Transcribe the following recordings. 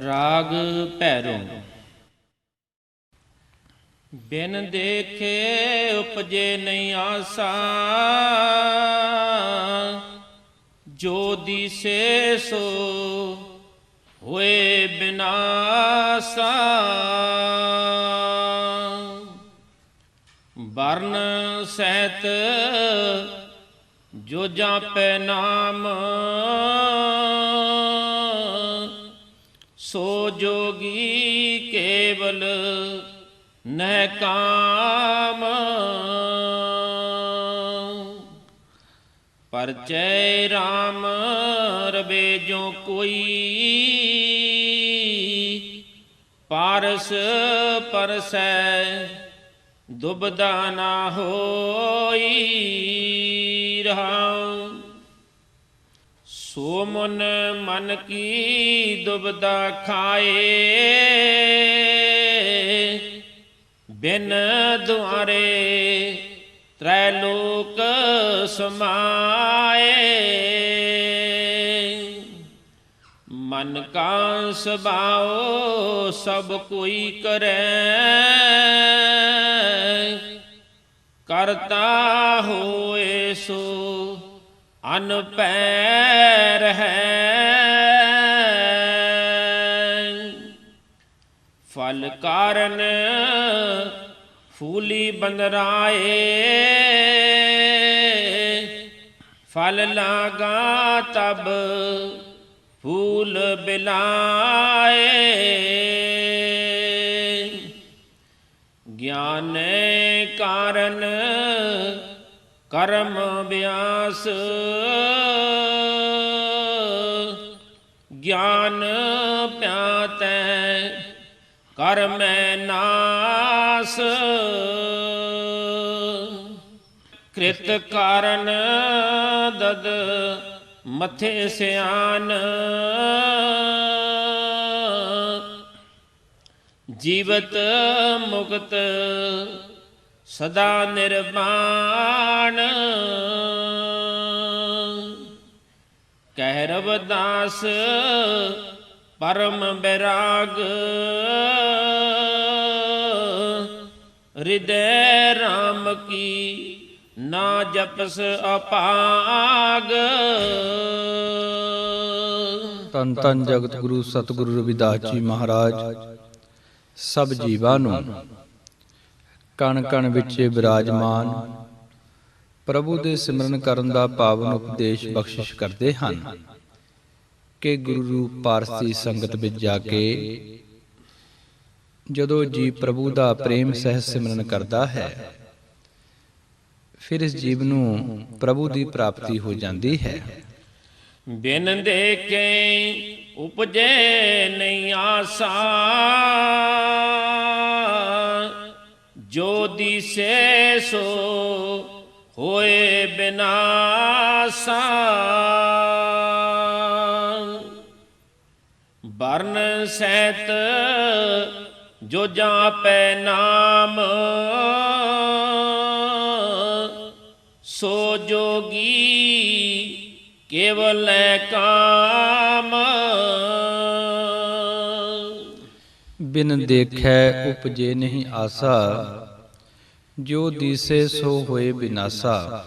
ਰਾਗ ਭੈਰੋ। ਬਿਨ ਦੇਖੇ ਉਪਜੇ ਨਹੀਂ ਆਸਾ। ਜੋ ਦਿਸੇ ਸੋ ਹੋਏ ਬਿਨਾਸਾ ਵਰਨ ਸਹਿਤ ਜੋ ਜਾਪੈ ਨਾਮ। ਸੋ ਜੋਗੀ ਕੇਵਲ ਨਹਿ ਕਾਮ। ਪਰਚੈ RAM ਰਵੇ ਜੋ ਕੋਈ, ਪਾਰਸ ਪਰਸੈ ਦੁਬਦਾ ਨਾ ਹੋਈ ਰਹਾਉ ਸੋ ਮਨ ਮਨ ਕੀ ਦੁਬਦਾ ਖਾਏ। ਬਿਨ ਦੁਆਰੇ ਤ੍ਰੈ ਲੋਕ ਸਮਾਏ। ਮਨ ਕਾ ਸੁਭਾਓ ਸਭ ਕੋਈ ਕਰੈ। ਕਰਤਾ ਹੋਏ ਸੋ ਅਨਪੈ ਰਹੈ ਫਲ ਕਾਰਨ ਫੂਲੀ ਬੰਦਰਾਏ। ਫਲ ਲਾਗਾ ਤਬ ਫੂਲ ਬਿਲਾਏ। ਗਿਆਨ ਕਾਰਨ ਕਰਮ ਬਿਆਸ। ਗਿਆਨ ਪਿਆਤੈ ਕਰਮੈ ਨਾਸ। ਕ੍ਰਿਤ ਕਾਰਨ ਦਦ ਮਥੇ ਸਿਆਨ। ਜੀਵਤ ਮੁਕਤ ਸਦਾ ਨਿਰਵਾਣ। ਕਹਿ ਰਵਦਾਸ, ਪਰਮ ਬੈਰਾਗ। ਹਿਰਦੈ RAM ਕੀ ਨਾ ਜਪਸ ਅਪਾਗ। ਤਨ ਤਨ ਜਗਤ ਗੁਰੂ ਸਤਿਗੁਰੂ ਰਵਿਦਾਸ ਜੀ ਮਹਾਰਾਜ, ਸਭ ਜੀਵਾਂ ਨੂੰ ਕਣ ਕਣ ਵਿੱਚ ਬਿਰਾਜਮਾਨ। ਪ੍ਰਭੂ ਦੇ ਸਿਮਰਨ ਕਰਨ ਦਾ ਪਾਵਨ ਉਪਦੇਸ਼ ਬਖਸ਼ਿਸ਼ ਕਰਦੇ ਹਨ ਕਿ ਗੁਰੂ ਰੂਪ ਪਾਰਸੀ ਸੰਗਤ ਵਿੱਚ ਜਾ ਕੇ ਜਦੋਂ ਜੀ ਪ੍ਰਭੂ ਦਾ ਪ੍ਰੇਮ ਸਹਿ ਸਿਮਰਨ ਕਰਦਾ ਹੈ, ਫਿਰ ਇਸ ਜੀਵ ਨੂੰ ਪ੍ਰਭੂ ਦੀ ਪ੍ਰਾਪਤੀ ਹੋ ਜਾਂਦੀ ਹੈ। ਬਿਨ ਦੇਖੇ ਉਪਜੇ ਨਹੀਂ ਆਸਾ। ਜੋ ਦਿਸੇ ਸੋ ਹੋਏ ਬਿਨਾਸਾ ਬਰਨ ਸਹਿਤ ਜੋ ਜਾਪੈ ਨਾਮ, ਸੋ ਜੋਗੀ ਕੇਵਲ ਹੈ ਕਾਮ। ਬਿਨ ਦੇਖੈ ਉਪਜੇ ਨਹੀਂ ਆਸਾ। ਜੋ ਦੀਸੇ ਸੋ ਹੋਏ ਬਿਨਾਸਾ।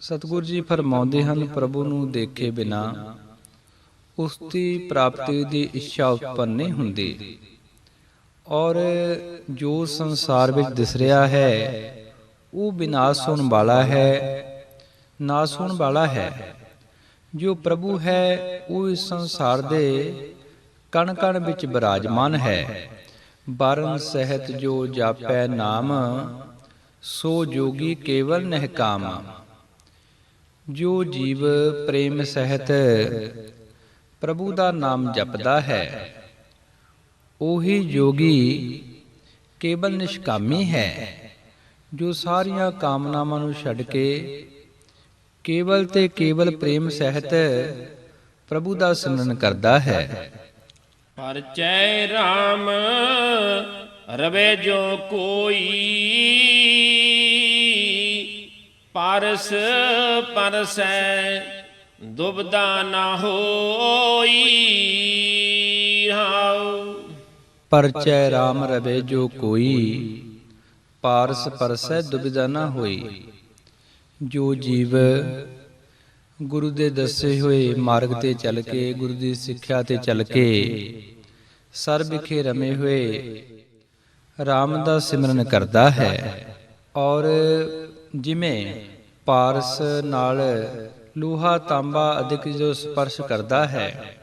ਸਤਿਗੁਰੂ ਜੀ ਫਰਮਾਉਂਦੇ ਹਨ, ਪ੍ਰਭੂ ਨੂੰ ਦੇਖੇ ਬਿਨਾ ਉਸ ਦੀ ਪ੍ਰਾਪਤੀ ਦੀ ਇੱਛਾ ਉਤਪੰਨ ਨਹੀਂ ਹੁੰਦੀ। ਔਰ ਜੋ ਸੰਸਾਰ ਵਿੱਚ ਦਿਸ ਰਿਹਾ ਹੈ, ਉਹ ਵਿਨਾਸ਼ ਹੋਣ ਵਾਲਾ ਹੈ, ਨਾਸ ਹੋਣ ਵਾਲਾ ਹੈ। ਜੋ ਪ੍ਰਭੂ ਹੈ, ਉਹ ਇਸ ਸੰਸਾਰ ਦੇ ਕਣ ਕਣ ਵਿੱਚ ਬਿਰਾਜਮਾਨ ਹੈ। ਬਰਨ ਸਹਿਤ ਜੋ ਜਾਪੈ ਨਾਮ, ਸੋ ਜੋਗੀ ਕੇਵਲ ਨਹਿਕਾਮ ਜੋ ਜੀਵ ਪ੍ਰੇਮ ਸਹਿਤ ਪ੍ਰਭੂ ਦਾ ਨਾਮ ਜਪਦਾ ਹੈ, ਉਹੀ ਜੋਗੀ ਕੇਵਲ ਨਿਸ਼ਕਾਮੀ ਹੈ, ਜੋ ਸਾਰੀਆਂ ਕਾਮਨਾਵਾਂ ਨੂੰ ਛੱਡ ਕੇ ਕੇਵਲ ਤੇ ਕੇਵਲ ਪ੍ਰੇਮ ਸਹਿਤ ਪ੍ਰਭੂ ਦਾ ਸਿਮਰਨ ਕਰਦਾ ਹੈ। ਪਰਚੈ RAM ਰਵੇ ਜੋ ਕੋਈ। ਪਰਸ ਪਰਸੈ ਦੁਬਦਾ ਨਾ ਹੋਈ ਰਹਾਉ ਪਰਚੈ RAM ਰਵੇ ਜੋ ਕੋਈ। ਪਾਰਸ ਪਰਸੈ ਦੁਬਿਧਾ ਨਾ ਹੋਈ। ਜੋ ਜੀਵ ਗੁਰੂ ਦੇ ਦੱਸੇ ਹੋਏ ਮਾਰਗ ਤੇ ਚੱਲ ਕੇ, ਗੁਰੂ ਦੀ ਸਿੱਖਿਆ ਤੇ ਚੱਲ ਕੇ, ਸਰ ਵਿਖੇ ਰਮੇ ਹੋਏ RAM ਦਾ ਸਿਮਰਨ ਕਰਦਾ ਹੈ। ਔਰ ਜਿਵੇਂ ਪਾਰਸ ਨਾਲ ਲੋਹਾ ਤਾਂਬਾ ਅਧਿਕ ਜੋ ਸਪਰਸ਼ ਕਰਦਾ ਹੈ,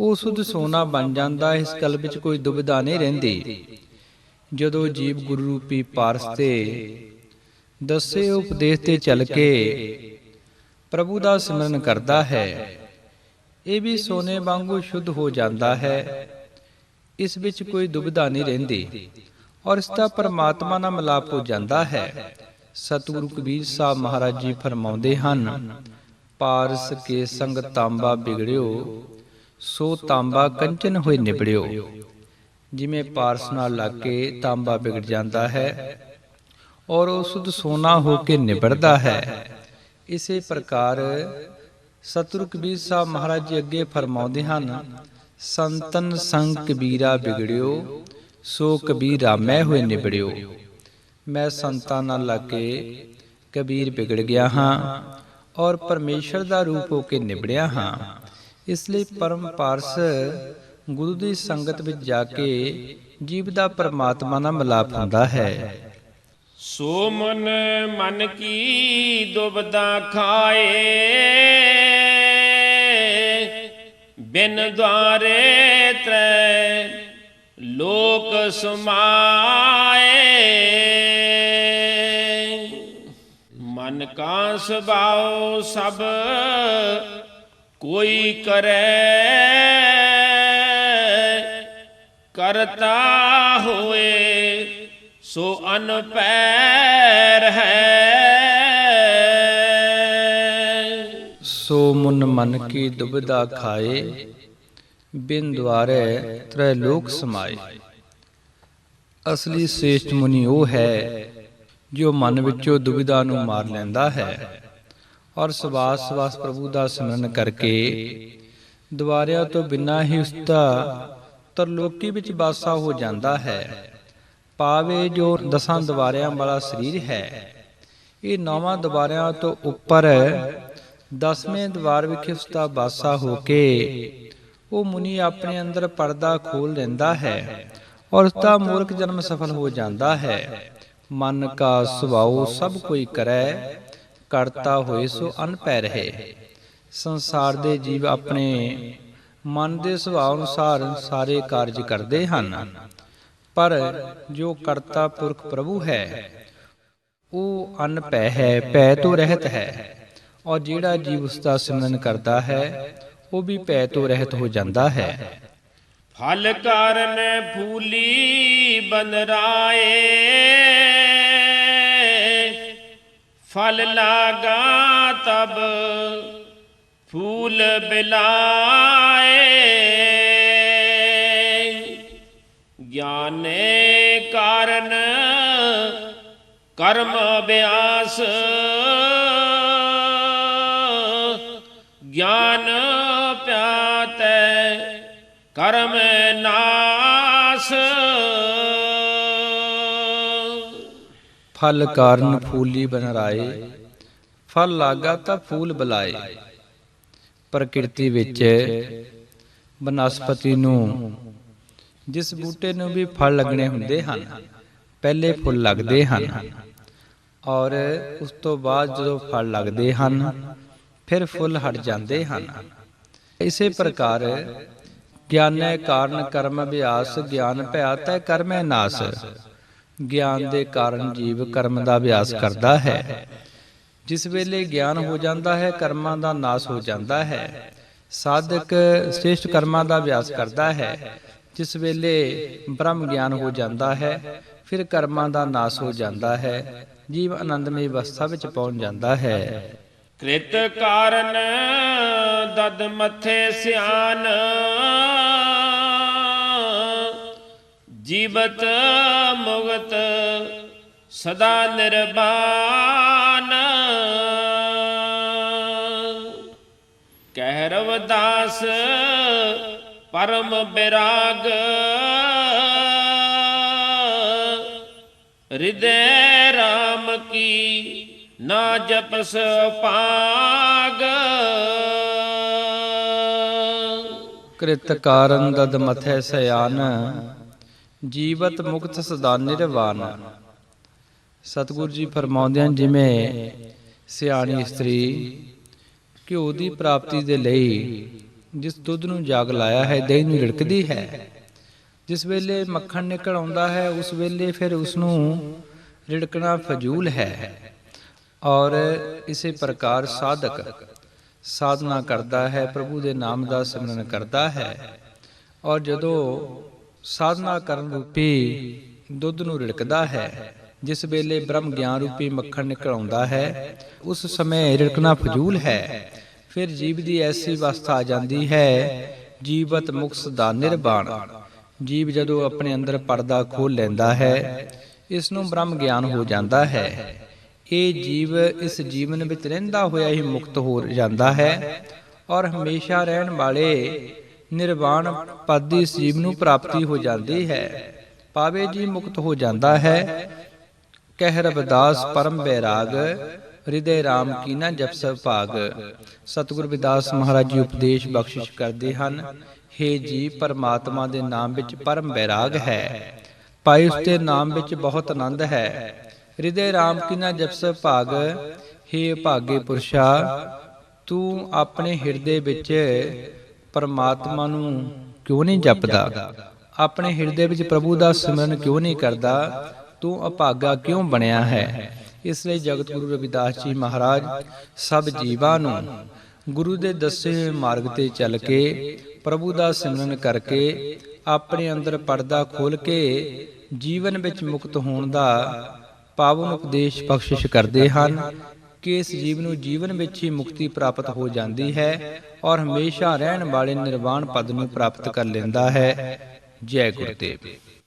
ਉਹ ਸੁਧ ਸੋਨਾ ਬਣ ਜਾਂਦਾ, ਇਸ ਗੱਲ ਵਿੱਚ ਕੋਈ ਦੁਬਿਧਾ ਨਹੀਂ ਰਹਿੰਦੀ। ਜਦੋਂ ਜੀਵ ਗੁਰੂ ਰੂਪੀ ਪਾਰਸ ਤੇ ਦੱਸੇ ਉਪਦੇਸ਼ ਤੇ ਚੱਲ ਕੇ ਪ੍ਰਭੂ ਦਾ ਸਿਮਰਨ ਕਰਦਾ ਹੈ। ਇਹ ਵੀ ਸੋਨੇ ਵਾਂਗੂ ਸ਼ੁੱਧ ਹੋ ਜਾਂਦਾ ਹੈ। ਇਸ ਵਿੱਚ ਕੋਈ ਦੁਬਿਧਾ ਨਹੀਂ ਰਹਿੰਦੀ ਔਰ ਇਸ ਦਾ ਪਰਮਾਤਮਾ ਨਾਲ ਮਿਲਾਪ ਹੋ ਜਾਂਦਾ ਹੈ। ਸਤਿਗੁਰੂ ਕਬੀਰ ਸਾਹਿਬ ਮਹਾਰਾਜ ਜੀ ਫਰਮਾਉਂਦੇ ਹਨ, ਪਾਰਸ ਕੇ ਸੰਗ ਤਾਂਬਾ ਵਿਗੜਿਓ, ਸੋ ਤਾਂਬਾ ਕੰਚਨ ਹੋਏ ਨਿਬੜਿਓ। ਜਿਵੇਂ ਪਾਰਸ ਨਾਲ ਲੱਗ ਕੇ ਤਾਂਬਾ ਵਿਗੜ ਜਾਂਦਾ ਹੈ ਔਰ ਉਹ ਸੁਧ ਸੋਨਾ ਹੋ ਕੇ ਨਿਬੜਦਾ ਹੈ। ਇਸੇ ਪ੍ਰਕਾਰ ਸਤਿਗੁਰੂ ਕਬੀਰ ਸਾਹਿਬ ਮਹਾਰਾਜ ਜੀ ਅੱਗੇ ਫਰਮਾਉਂਦੇ ਹਨ, ਸੰਤਨ ਸੰਗ ਕਬੀਰਾ ਵਿਗੜਿਓ, ਸੋ ਕਬੀਰਾ ਮੈਂ ਹੋਏ ਨਿਬੜਿਓ। ਮੈਂ ਸੰਤਾਂ ਨਾਲ ਲੱਗ ਕੇ ਕਬੀਰ ਵਿਗੜ ਗਿਆ ਹਾਂ ਔਰ ਪਰਮੇਸ਼ਰ ਦਾ ਰੂਪ ਹੋ ਕੇ ਨਿਬੜਿਆ ਹਾਂ। ਇਸ ਲਈ ਪਰਮ ਪਾਰਸ ਗੁਰੂ ਦੀ ਸੰਗਤ ਵਿੱਚ ਜਾ ਕੇ ਜੀਵ ਦਾ ਪਰਮਾਤਮਾ ਨਾਲ ਮਿਲਾਪ ਹੁੰਦਾ ਹੈ। ਸੋ ਮਨ ਮਨ ਕੀ ਦੁਬਦਾ ਖਾਏ? ਬਿਨ ਦੁਆਰੇ ਤ੍ਰੈ ਲੋਕ ਸਮਾਏ। ਮਨ ਕਾ ਸੁਭਾਉ ਸਭ ਕੋਈ ਕਰੇ। ਕਰਤਾ ਹੋਏ ਸੋ ਅਨਪੈਰ ਹੈ। ਸੋ ਮੁਨ ਮਨ ਕੀ ਦੁਬਿਧਾ ਖਾਏ, ਬਿਨ ਦੁਆਰੇ ਤ੍ਰੈ ਲੋਕ ਸਮਾਏ। ਅਸਲੀ ਸ੍ਰੇਸ਼ਟ ਮੁਨੀ ਉਹ ਹੈ, ਜੋ ਮਨ ਵਿੱਚੋਂ ਦੁਬਿਧਾ ਨੂੰ ਮਾਰ ਲੈਂਦਾ ਹੈ, ਔਰ ਸਵਾਸ ਸਵਾਸ ਪ੍ਰਭੂ ਦਾ ਸਿਮਰਨ ਕਰਕੇ ਦੁਆਰਿਆਂ ਤੋਂ ਬਿਨਾਂ ਹੀ ਉਸ ਦਾ ਤਰਲੋਕੀ ਵਿੱਚ ਵਾਸਾ ਹੋ ਜਾਂਦਾ ਹੈ। ਪਾਵੇ ਜੋ ਦਸਾਂ ਦੁਆਰਿਆਂ ਵਾਲਾ ਸਰੀਰ ਹੈ। ਇਹ ਨੌਵਾਂ ਦੁਆਰਿਆਂ ਤੋਂ ਉੱਪਰ ਦਸਵੇਂ ਦਵਾਰ ਵਿਖੇ ਉਸਦਾ ਬਾਸਾ ਹੋ ਕੇ ਉਹ ਮੁਨੀ ਆਪਣੇ ਅੰਦਰ ਪਰਦਾ ਖੋਲ ਲੈਂਦਾ ਹੈ ਔਰ ਉਸਦਾ ਮੂਰਖ ਜਨਮ ਸਫਲ ਹੋ ਜਾਂਦਾ ਹੈ। ਮਨ ਕਾ ਸੁਭਾਉ ਸਭ ਕੋਈ ਕਰੈ, ਕਰਤਾ ਹੋਏ ਸੋ ਅਨਪੈ ਰਹੇ। ਸੰਸਾਰ ਦੇ ਜੀਵ ਆਪਣੇ ਮਨ ਦੇ ਸੁਭਾਅ ਅਨੁਸਾਰ ਸਾਰੇ ਕਾਰਜ ਕਰਦੇ ਹਨ। ਪਰ ਜੋ ਕਰਤਾ ਪੁਰਖ ਪ੍ਰਭੂ ਹੈ ਉਹ ਅਨਪੈ ਹੈ ਪੈ ਤੋਂ ਰਹਿਤ ਹੈ ਔਰ ਜਿਹੜਾ ਜੀਵ ਉਸ ਦਾ ਸਿਮਰਨ ਕਰਦਾ ਹੈ ਉਹ ਵੀ ਪੈ ਤੋਂ ਰਹਿਤ ਹੋ ਜਾਂਦਾ ਹੈ ਫਲ ਕਾਰਨ ਫੂਲੀ ਬਨਰਾਏ ਫਲ ਲਾਗਾ ਤਬ ਫੂਲ ਬਿਲਾਏ ਗਿਆਨੇ ਕਾਰਨ ਕਰਮ ਅਭਿਆਸ। ਗਿਆਨ ਪਿਆਤੈ ਕਰਮ ਨਾਸ। ਫਲ ਕਾਰਨ ਫੂਲੀ ਬਨ ਰਾਏ ਫਲ ਲਾਗਾ ਤਾਂ ਫੂਲ ਬੁਲਾਏ। ਪ੍ਰਕਿਰਤੀ ਵਿੱਚ ਬਨਸਪਤੀ ਨੂੰ ਜਿਸ ਬੂਟੇ ਨੂੰ ਵੀ ਫਲ ਲੱਗਣੇ ਹੁੰਦੇ ਹਨ। ਪਹਿਲੇ ਫੁੱਲ ਲੱਗਦੇ ਹਨ। ਔਰ ਉਸ ਤੋਂ ਬਾਅਦ ਜਦੋਂ ਫਲ ਲੱਗਦੇ ਹਨ ਫਿਰ ਫੁੱਲ ਹਟ ਜਾਂਦੇ ਹਨ। ਇਸੇ ਪ੍ਰਕਾਰ ਗਿਆਨੈ ਕਾਰਨ ਕਰਮ ਅਭਿਆਸ ਗਿਆਨ ਭਇਆ ਤੈ ਕਰਮੈ ਨਾਸ। ਗਿਆਨ ਦੇ ਕਾਰਨ ਜੀਵ ਕਰਮ ਦਾ ਅਭਿਆਸ ਕਰਦਾ ਹੈ। ਜਿਸ ਵੇਲੇ ਗਿਆਨ ਹੋ ਜਾਂਦਾ ਹੈ ਕਰਮਾਂ ਦਾ ਨਾਸ ਹੋ ਜਾਂਦਾ ਹੈ। ਸਾਧਕ ਸ੍ਰੇਸ਼ਟ ਕਰਮਾਂ ਦਾ ਅਭਿਆਸ ਕਰਦਾ ਹੈ। ਜਿਸ ਵੇਲੇ ਬ੍ਰਹਮ ਗਿਆਨ ਹੋ ਜਾਂਦਾ ਹੈ, ਫਿਰ ਕਰਮਾਂ ਦਾ ਨਾਸ ਹੋ ਜਾਂਦਾ ਹੈ, ਜੀਵ ਆਨੰਦਮਈ ਅਵਸਥਾ ਵਿੱਚ ਪਹੁੰਚ ਜਾਂਦਾ ਹੈ। ਕ੍ਰਿਤ ਕਾਰਨ ਦਦ ਮੱਥੇ ਸਿਆਨ, ਜੀਵਤ ਮੁਗਤ ਸਦਾ ਨਿਰਬਾਨ। ਕਹਿ ਰਵਦਾਸ ਪਰਮ ਬਿਰਾਗ। ਹਿਰਦੈ ਰਾਮ ਕੀ ਨਾ ਜਪਸ ਭਾਗ। ਕ੍ਰਿਤ ਕਾਰਨ ਦਦ ਮਥੈ ਸਿਆਨ ਜੀਵਤ ਮੁਕਤ ਸਦਾ ਨਿਰਵਾਨ। ਸਤਿਗੁਰੂ ਜੀ ਫਰਮਾਉਂਦੇ ਹਨ ਜਿਵੇਂ, ਸਿਆਣੀ ਇਸਤਰੀ ਘਿਓ ਦੀ ਪ੍ਰਾਪਤੀ ਦੇ ਲਈ ਜਿਸ ਦੁੱਧ ਨੂੰ ਜਾਗ ਲਾਇਆ ਹੈ, ਦਹੀਂ ਨੂੰ ਰਿੜਕਦੀ ਹੈ। ਜਿਸ ਵੇਲੇ ਮੱਖਣ ਨਿਕਲ ਆਉਂਦਾ ਹੈ, ਉਸ ਵੇਲੇ ਫਿਰ ਉਸ ਨੂੰ ਰਿੜਕਣਾ ਫਜ਼ੂਲ ਹੈ। ਔਰ ਇਸੇ ਪ੍ਰਕਾਰ ਸਾਧਕ ਸਾਧਨਾ ਕਰਦਾ ਹੈ, ਪ੍ਰਭੂ ਦੇ ਨਾਮ ਦਾ ਸਿਮਰਨ ਕਰਦਾ ਹੈ। ਔਰ ਜਦੋਂ ਸਾਧਨਾ ਕਰਨ ਰੂਪੀ ਦੁੱਧ ਨੂੰ ਰਿੜਕਦਾ ਹੈ, ਜਿਸ ਵੇਲੇ ਬ੍ਰਹਮ ਗਿਆਨ ਰੂਪੀ ਮੱਖਣ ਨਿਕਲ ਆਉਂਦਾ ਹੈ, ਉਸ ਸਮੇਂ ਰਿੜਕਣਾ ਫਜ਼ੂਲ ਹੈ। ਫਿਰ ਜੀਵ ਦੀ ਐਸੀ ਅਵਸਥਾ ਆ ਜਾਂਦੀ ਹੈ, ਜੀਵਤ ਮੁਕਸ ਦਾ ਨਿਰਵਾਣ ਜੀਵ ਜਦੋਂ ਆਪਣੇ ਅੰਦਰ ਪਰਦਾ ਖੋਲ ਲੈਂਦਾ ਹੈ, ਇਸ ਨੂੰ ਬ੍ਰਹਮ ਗਿਆਨ ਹੋ ਜਾਂਦਾ ਹੈ। ਇਹ ਜੀਵ ਇਸ ਜੀਵਨ ਵਿੱਚ ਰਹਿੰਦਾ ਹੋਇਆ ਹੀ ਮੁਕਤ ਹੋ ਜਾਂਦਾ ਹੈ ਔਰ ਹਮੇਸ਼ਾ ਰਹਿਣ ਵਾਲੇ ਨਿਰਵਾਣ ਪਦ ਦੀ ਇਸ ਜੀਵ ਨੂੰ ਪ੍ਰਾਪਤੀ ਹੋ ਜਾਂਦੀ ਹੈ। ਪਾਵੇ ਜੀ ਮੁਕਤ ਹੋ ਜਾਂਦਾ ਹੈ। ਕਹਿ ਰਬਦਾਸ ਪਰਮ ਬੈਰਾਗ ਹਿਰਦੇ RAM ਕੀ ਨਾ ਜਪਸ ਭਾਗ। ਸਤਿਗੁਰ ਵਿਦਾਸ ਮਹਾਰਾਜ ਜੀ ਉਪਦੇਸ਼ ਬਖਸ਼ਿਸ਼ ਕਰਦੇ ਹਨ, ਹੇ ਜੀ ਪਰਮਾਤਮਾ ਦੇ ਨਾਮ ਵਿੱਚ ਪਰਮ ਬੈਰਾਗ ਹੈ। ਪਾਈ ਉਸ ਦੇ ਨਾਮ ਵਿੱਚ ਬਹੁਤ ਆਨੰਦ ਹੈ। ਹਿਰਦੇ RAM ਕੀ ਨਾ ਜਪਸ ਭਾਗ, ਹੇ ਭਾਗੇ ਪੁਰਸ਼ਾ, ਤੂੰ ਆਪਣੇ ਹਿਰਦੇ ਵਿੱਚ ਪਰਮਾਤਮਾ ਨੂੰ ਕਿਉਂ ਨਹੀਂ ਜਪਦਾ? ਆਪਣੇ ਹਿਰਦੇ ਵਿੱਚ ਪ੍ਰਭੂ ਦਾ ਸਿਮਰਨ ਕਿਉਂ ਨਹੀਂ ਕਰਦਾ? ਤੂੰ ਅਭਾਗਾ ਕਿਉਂ ਬਣਿਆ ਹੈ? ਇਸ ਲਈ ਜਗਤ ਗੁਰੂ ਰਵਿਦਾਸ ਜੀ ਮਹਾਰਾਜ ਸਭ ਜੀਵਾਂ ਨੂੰ ਗੁਰੂ ਦੇ ਦੱਸੇ ਮਾਰਗ ਤੇ ਚੱਲ ਕੇ, ਪ੍ਰਭੂ ਦਾ ਸਿਮਰਨ ਕਰਕੇ, ਆਪਣੇ ਅੰਦਰ ਪਰਦਾ ਖੋਲ ਕੇ, ਜੀਵਨ ਵਿੱਚ ਮੁਕਤ ਹੋਣ ਦਾ ਪਾਵਨ ਉਪਦੇਸ਼ ਬਖਸ਼ਿਸ਼ ਕਰਦੇ ਹਨ ਕਿ ਇਸ ਜੀਵ ਨੂੰ ਜੀਵਨ ਵਿੱਚ ਹੀ ਮੁਕਤੀ ਪ੍ਰਾਪਤ ਹੋ ਜਾਂਦੀ ਹੈ ਔਰ ਹਮੇਸ਼ਾ ਰਹਿਣ ਵਾਲੇ ਨਿਰਵਾਣ ਪਦ ਨੂੰ ਪ੍ਰਾਪਤ ਕਰ ਲੈਂਦਾ ਹੈ। ਜੈ ਗੁਰਦੇਵ।